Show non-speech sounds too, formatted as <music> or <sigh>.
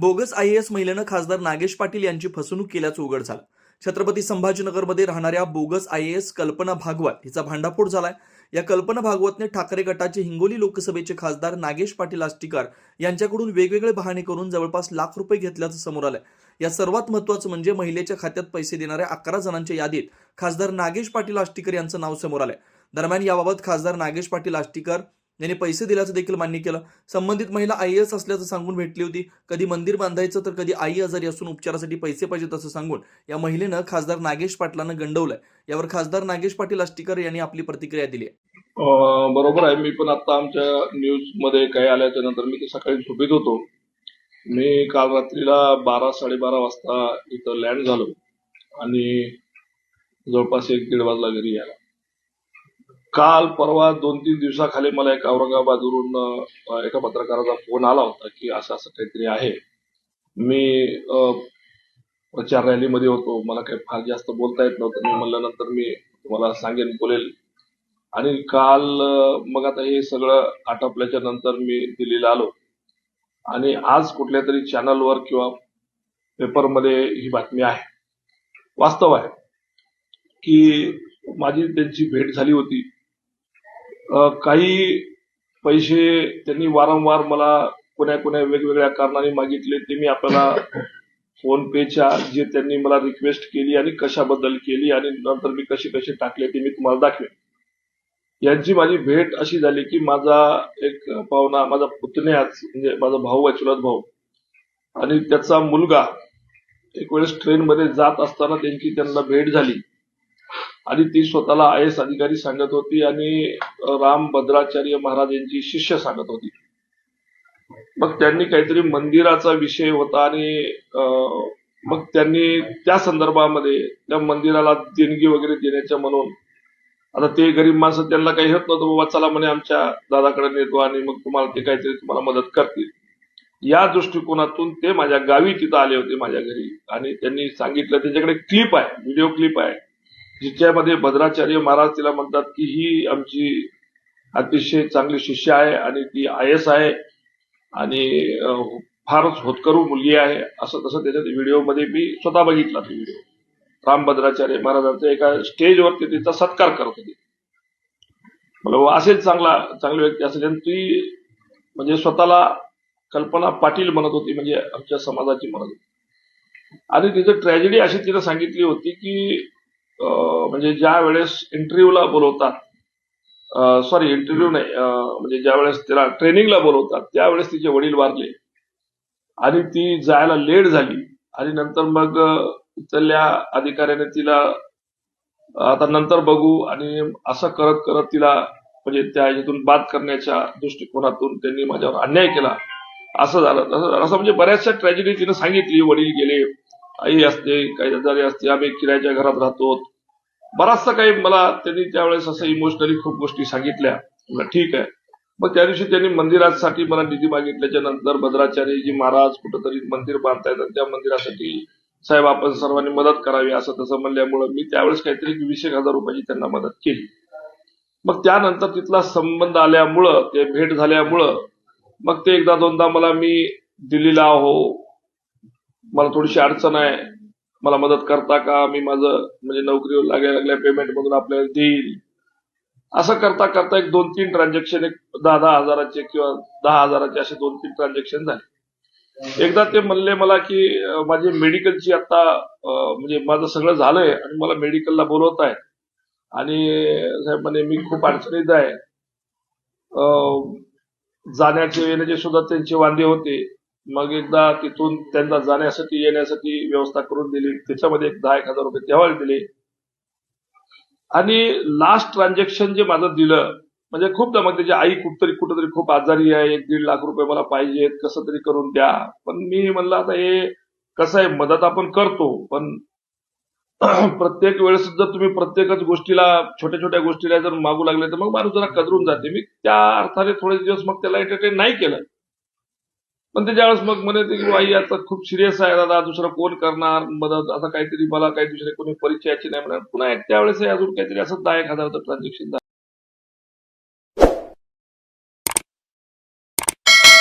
Bogus I S महिलेनं खासदार नागेश पाटील यांची फसवणूक केल्याचं उघड झालं. छत्रपती संभाजीनगरमध्ये राहणाऱ्या बोगस आय एस कल्पना भागवत हिचा भांडाफोड झालाय. या कल्पना भागवतने ठाकरे गटाचे हिंगोली लोकसभेचे खासदार नागेश पाटील आष्टीकर यांच्याकडून वेगवेगळे बहाणे करून जवळपास लाख रुपये घेतल्याचं समोर आलंय. या सर्वात महत्त्वाचं म्हणजे महिलेच्या खात्यात पैसे देणाऱ्या अकरा जणांच्या यादीत खासदार नागेश पाटील आष्टीकर यांचं नाव समोर आलंय. दरम्यान याबाबत खासदार नागेश पाटील आष्टीकर यांनी पैसे दिल्याचं देखील मान्य केलं. संबंधित महिला आय एस असल्याचं सांगून भेटली होती. कधी मंदिर बांधायचं तर कधी आई आजारी असून उपचारासाठी पैसे पाहिजेत असं सांगून या महिलेनं खासदार नागेश पाटलांना गंडवलंय. यावर खासदार नागेश पाटील आष्टीकर यांनी आपली प्रतिक्रिया दिली आहे. बरोबर आहे. मी पण आता आमच्या न्यूजमध्ये काही आल्याच्यानंतर मी ते सकाळी झोपेत होतो. मी काल रात्रीला बारा साडेबारा वाजता इथं लँड झालो. आणि जवळपास एक दीड वाजला घरी यायला. काल परवा दोन तीन दिवसाखाली मला एक औरंगाबादवरून एका पत्रकाराचा फोन आला होता की असं असं काहीतरी आहे. मी प्रचार रॅलीमध्ये होतो. मला काही फार जास्त बोलता येत नव्हतं. मी म्हणल्यानंतर मी तुम्हाला सांगेन बोलेल. आणि काल मग आता हे सगळं आटोपल्याच्या नंतर मी दिल्लीला आलो. आणि आज कुठल्या तरी चॅनलवर किंवा पेपरमध्ये ही बातमी आहे. वास्तव आहे की माझी त्यांची भेट झाली होती. काही पैसे त्यांनी वारंवार मला कोण्या कोण्या वेगवेगळ्या कारणाने मागितले. ते मी आपल्याला फोन पेच्या जे त्यांनी मला रिक्वेस्ट केली आणि कशाबद्दल केली आणि नंतर मी कसे कसे टाकले ते मी तुम्हाला दाखवेन. यांची माझी भेट अशी झाली की माझा एक पाहुणा माझा पुतण्याच म्हणजे माझा भाऊ आहे चुलत भाऊ. आणि त्याचा मुलगा एक वेळेस ट्रेनमध्ये जात असताना त्यांची त्यांना भेट झाली. आणि ती स्वतःला आय एस अधिकारी सांगत होती आणि राम भद्राचार्य महाराज यांची शिष्य सांगत होती. मग त्यांनी काहीतरी मंदिराचा विषय होता आणि मग त्यांनी त्या संदर्भामध्ये त्या मंदिराला देणगी वगैरे देण्याच्या म्हणून आता ते गरीब माणसं त्यांना काही होत नव्हतं बाबा चला म्हणे आमच्या दादाकडे नेतो आणि मग तुम्हाला ते काहीतरी तुम्हाला मदत करतील. या दृष्टिकोनातून ते माझ्या गावी तिथं आले होते माझ्या घरी. आणि त्यांनी सांगितलं त्याच्याकडे क्लिप आहे व्हिडिओ क्लिप आहे. जिच्यामध्ये भद्राचार्य महाराज तिला म्हणतात की ही आमची अतिशय चांगली शिष्य आहे आणि ती आय एस आहे आणि फारच होतकरू मुलगी आहे. असं तसं त्याच्यात व्हिडिओमध्ये मी स्वतः बघितला तो व्हिडिओ. राम भद्राचार्य महाराजांचा एका स्टेजवरती तिचा सत्कार करत होती. मला असेच असेल चांगला चांगली व्यक्ती असेल आणि ती म्हणजे स्वतःला कल्पना पाटील म्हणत होती म्हणजे आमच्या समाजाची म्हणत होती. आणि तिचं ट्रॅजेडी अशी तिनं सांगितली होती की म्हणजे ज्या वेळेस इंटरव्ह्यूला बोलवतात सॉरी इंटरव्ह्यू नाही म्हणजे ज्या वेळेस तिला ट्रेनिंगला बोलवतात त्यावेळेस तिचे वडील वारले. आणि ती जायला लेट झाली. आणि नंतर मग इथल्या अधिकाऱ्याने तिला आता नंतर बघू आणि असं करत करत तिला म्हणजे त्या ह्याच्यातून बाद करण्याच्या दृष्टिकोनातून त्यांनी माझ्यावर अन्याय केला. असं झालं. असं असं म्हणजे बऱ्याचशा ट्रॅजेडी तिने सांगितली. वडील गेले आई असते काही आजारी असते आम्ही किरायाच्या घरात राहतो. बराचसा काही मला त्यांनी त्यावेळेस असं इमोशनली खूप गोष्टी सांगितल्या. ठीक आहे. मग त्या दिवशी त्यांनी मंदिरासाठी मला निधी मागितल्याच्या नंतर भद्राचार्यजी महाराज कुठंतरी मंदिर बांधतायत आणि त्या मंदिरासाठी साहेब आपण सर्वांनी मदत करावी असं तसं म्हणल्यामुळं मी त्यावेळेस काहीतरी वीस एक हजार रुपयाची त्यांना मदत केली. मग त्यानंतर तिथला संबंध आल्यामुळं ते भेट झाल्यामुळं मग ते एकदा दोनदा मला मी दिल्लीला हो मला थोडीशी अडचण आहे. मला मदत करता का? मी माझं म्हणजे नोकरीवर लागल्या लागल्या पेमेंट मधून आपल्याला देईल. असं करता करता एक दोन तीन ट्रान्झॅक्शन एक दहा दहा हजाराचे किंवा दहा हजाराचे असे दोन तीन ट्रान्झॅक्शन झाले. एकदा ते म्हणले मला की माझी मेडिकलची आता म्हणजे माझं सगळं झालंय आणि मला मेडिकलला बोलवत आहे आणि साहेब म्हणे मी खूप अडचणीत आहे. जाण्याचे येण्याचे सुद्धा त्यांचे वांदे होते. मग एकदा तिथून त्यांना जाण्यासाठी येण्यासाठी व्यवस्था करून दिली. त्याच्यामध्ये एक दहा एक हजार रुपये तेव्हा दिले. आणि लास्ट ट्रान्झॅक्शन जे माझं दिलं म्हणजे खूप मग त्याची आई कुठतरी कुठेतरी खूप आजारी आहे. एक दीड लाख रुपये मला पाहिजेत. कसं तरी करून द्या. पण मी म्हणलं आता हे कसं आहे? मदत आपण करतो. पण <clears throat> प्रत्येक वेळेस जर तुम्ही प्रत्येकच गोष्टीला छोट्या छोट्या गोष्टीला जर मागू लागले तर मग माणूस जरा कदरून जाते. मी त्या अर्थाने थोडे दिवस मग त्याला एंटरटेन नाही केलं. पण ते ज्यावेळेस मग म्हणे की आई आता खूप सिरियस आहे दादा दुसरं कोण करणार? मदत आता काहीतरी मला काही दुसरे कोणी परिचयाची नाही म्हणणार पुन्हा एक त्यावेळेस अजून काहीतरी असं दहा एक हजार ट्रान्झॅक्शन